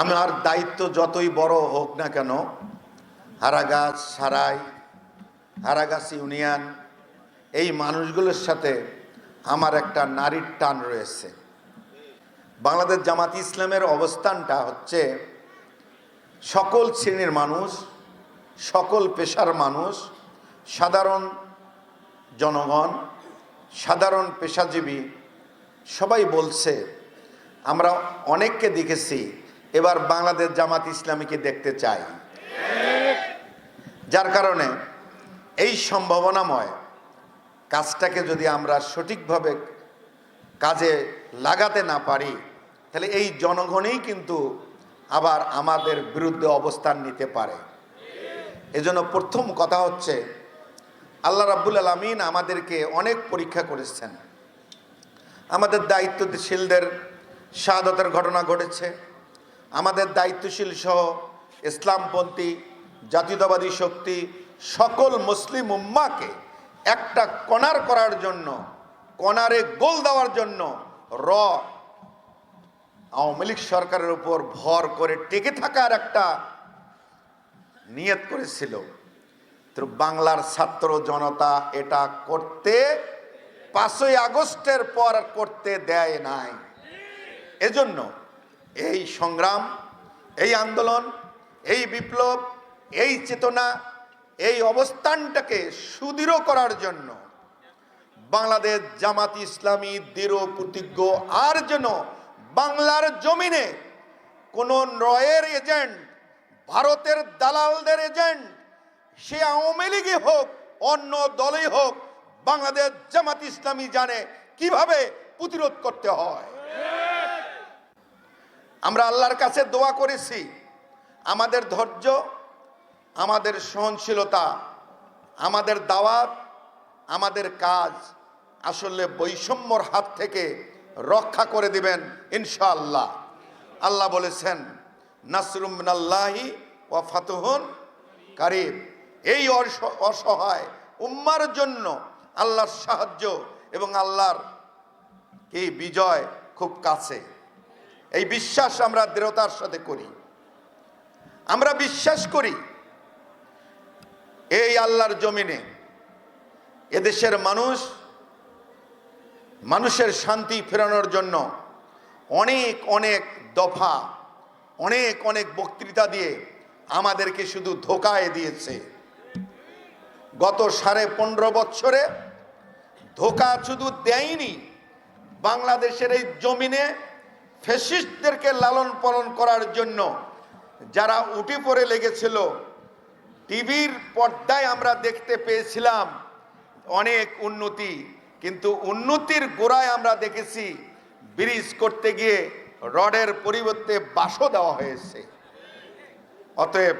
আমার দায়িত্ব যতই বড় হোক না কেন, হারাগাছ, সারাই, হারাগাছ ইউনিয়ন, এই মানুষগুলোর সাথে আমার একটা নারীর টান রয়েছে। বাংলাদেশ জামাত ইসলামের অবস্থানটা হচ্ছে, সকল শ্রেণির মানুষ, সকল পেশার মানুষ, সাধারণ জনগণ, সাধারণ পেশাজীবী, সবাই বলছে, আমরা অনেককে দেখেছি এবার বাংলাদেশ জামাত ইসলামীকে দেখতে চাই। যার কারণে এই সম্ভাবনাময় কাজটাকে যদি আমরা সঠিকভাবে কাজে লাগাতে না পারি, তাহলে এই জনগণেই কিন্তু আবার আমাদের বিরুদ্ধে অবস্থান নিতে পারে। এজন্য প্রথম কথা হচ্ছে, আল্লাহ রাব্বুল আলমিন আমাদেরকে অনেক পরীক্ষা করেছেন। আমাদের দায়িত্বশীলদের শাহাদতের ঘটনা ঘটেছে। আমাদের দায়িত্বশীল সহ ইসলামপন্থী, জাতীয়তাবাদী শক্তি, সকল মুসলিম উম্মাকে একটা কণার করার জন্য, কণারে গোল দেওয়ার জন্য র আওয়ামী লীগ সরকারের উপর ভর করে টেকে থাকার একটা নিয়ত করেছিল। তো বাংলার ছাত্র জনতা এটা করতে পাঁচই আগস্টের পর করতে দেয় নাই। এজন্য এই সংগ্রাম, এই আন্দোলন, এই বিপ্লব, এই চেতনা, এই অবস্থানটাকে সুদৃঢ় করার জন্য বাংলাদেশ জামাত ইসলামী দৃঢ় প্রতিজ্ঞ। আর যেন বাংলার জমিনে কোন নয়ের এজেন্ট, ভারতের দালালদের এজেন্ট, সে আওয়ামী লীগই হোক, অন্য দলই হোক, বাংলাদেশ জামাত ইসলামী জানে কীভাবে প্রতিরোধ করতে হয়। আমরা আল্লাহর কাছে দোয়া করেছি। আমাদের ধৈর্য, আমাদের সহনশীলতা, আমাদের দাওয়াত, আমাদের কাজ আসলে বৈষম্যর হাত থেকে রক্ষা করে দিবেন ইনশাআল্লাহ। আল্লাহ বলেছেন, নাসরুম মিনাল্লাহি ওয়া ফাতুহুন কারিব। এই অসহায় উম্মার জন্য আল্লাহর সাহায্য এবং আল্লাহর এই বিজয় খুব কাছে। এই বিশ্বাস আমরা দৃঢ়তার সাথে করি। আমরা বিশ্বাস করি, এই আল্লাহর জমিনে এদেশের মানুষ মানুষের শান্তি ফেরানোর জন্য অনেক অনেক দফা, অনেক অনেক বক্তৃতা দিয়ে আমাদেরকে শুধু ধোকায় দিয়েছে। গত সাড়ে পনেরো বছরে ধোকা শুধু দেয়নি, বাংলাদেশের এই জমিনে ফেসিস্টদেরকে লালন পালন করার জন্য যারা উঠে পড়ে লেগেছিল, টিভির পর্দায় আমরা দেখতে পেয়েছিলাম অনেক উন্নতি, কিন্তু উন্নতির গোড়ায় আমরা দেখেছি ব্রিজ করতে গিয়ে রডের পরিবর্তে বাসও দেওয়া হয়েছে। অতএব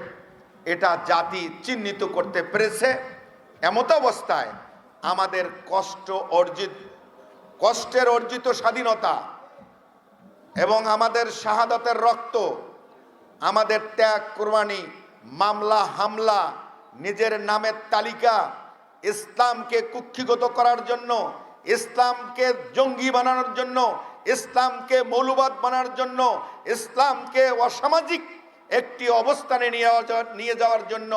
এটা জাতি চিহ্নিত করতে পেরেছে। এমত অবস্থায় আমাদের কষ্ট অর্জিত, কষ্টের অর্জিত স্বাধীনতা এবং আমাদের শাহাদতের রক্ত, আমাদের ত্যাগ, কোরবানি, মামলা, হামলা, নিজের নামের তালিকা, ইসলামকে কুক্ষিগত করার জন্য, ইসলামকে জঙ্গি বানানোর জন্য, ইসলামকে মৌলবাদ বানানোর জন্য, ইসলামকে অসামাজিক একটি অবস্থানে নিয়ে যাওয়ার জন্য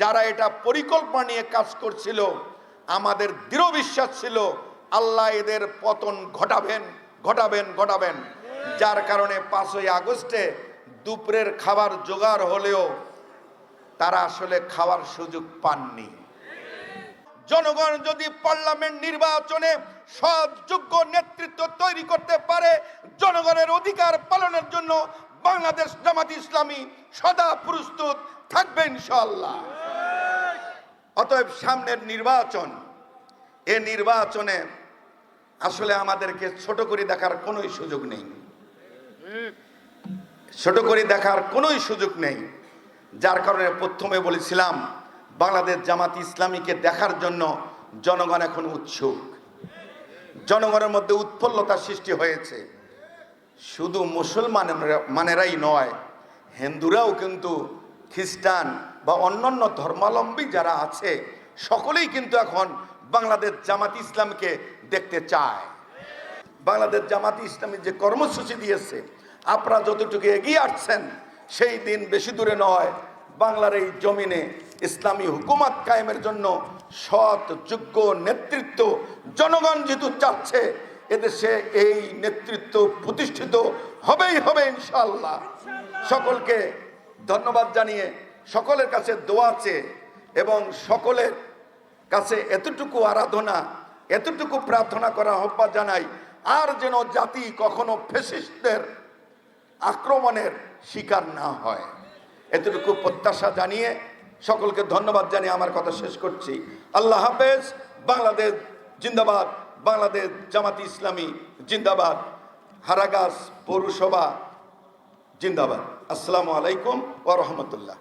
যারা এটা পরিকল্পনা নিয়ে কাজ করছিল, আমাদের দৃঢ় বিশ্বাস ছিল, আল্লাহ এদের পতন ঘটাবেন ঘটাবেন ঘটাবেন। যার কারণে পাঁচই আগস্টে দুপুরের খাবার জোগাড় হলেও তারা আসলে খাওয়ার সুযোগ পাননি। জনগণ যদি পার্লামেন্ট নির্বাচনে সৎ যোগ্য নেতৃত্ব তৈরি করতে পারে, জনগণের অধিকার পালনের জন্য বাংলাদেশ জামাত ইসলামী সদা প্রস্তুত থাকবে ইনশাল্লাহ অতএব সামনের নির্বাচন, এ নির্বাচনে আসলে আমাদেরকে ছোট করে দেখার কোনোই সুযোগ নেই। ছোট করে দেখার কোনোই সুযোগ নেই। যার কারণে প্রথমে বলেছিলাম, বাংলাদেশ জামাত ইসলামীকে দেখার জন্য জনগণ এখন উৎসুক। জনগণের মধ্যে উৎফুল্লতা সৃষ্টি হয়েছে। শুধু মুসলমানেরা, মানেরাই নয়, হিন্দুরাও কিন্তু, খ্রিস্টান বা অন্যান্য ধর্মাবলম্বী যারা আছে, সকলেই কিন্তু এখন বাংলাদেশ জামাত ইসলামকে দেখতে চায়। বাংলাদেশ জামাত ইসলামী যে কর্মসূচি দিয়েছে, আপনারা যতটুকু এগিয়ে আসছেন, সেই দিন বেশি দূরে নয়, বাংলার এই জমিনে ইসলামী হুকুমত কায়েমের জন্য সৎ, যোগ্য নেতৃত্ব জনগণ যেহেতু চাচ্ছে, এদেশে এই নেতৃত্ব প্রতিষ্ঠিত হবেই হবে ইনশাল্লাহ সকলকে ধন্যবাদ জানিয়ে সকলের কাছে দোয়া এবং সকলের কাছে এতটুকু আরাধনা, এতটুকু প্রার্থনা করা আহ্বান জানাই আর যেন জাতি কখনো ফেসিস্টদের আক্রমণের শিকার না হয়। এতটুকু প্রত্যাশা জানিয়ে সকলকে ধন্যবাদ জানিয়ে আমার কথা শেষ করছি। আল্লাহ হাফেজ, বাংলাদেশ জিন্দাবাদ, বাংলাদেশ জামাতি ইসলামী জিন্দাবাদ হারাগাস পৌরসভা জিন্দাবাদ। আসসালামু আলাইকুম ওয়া রাহমাতুল্লাহ।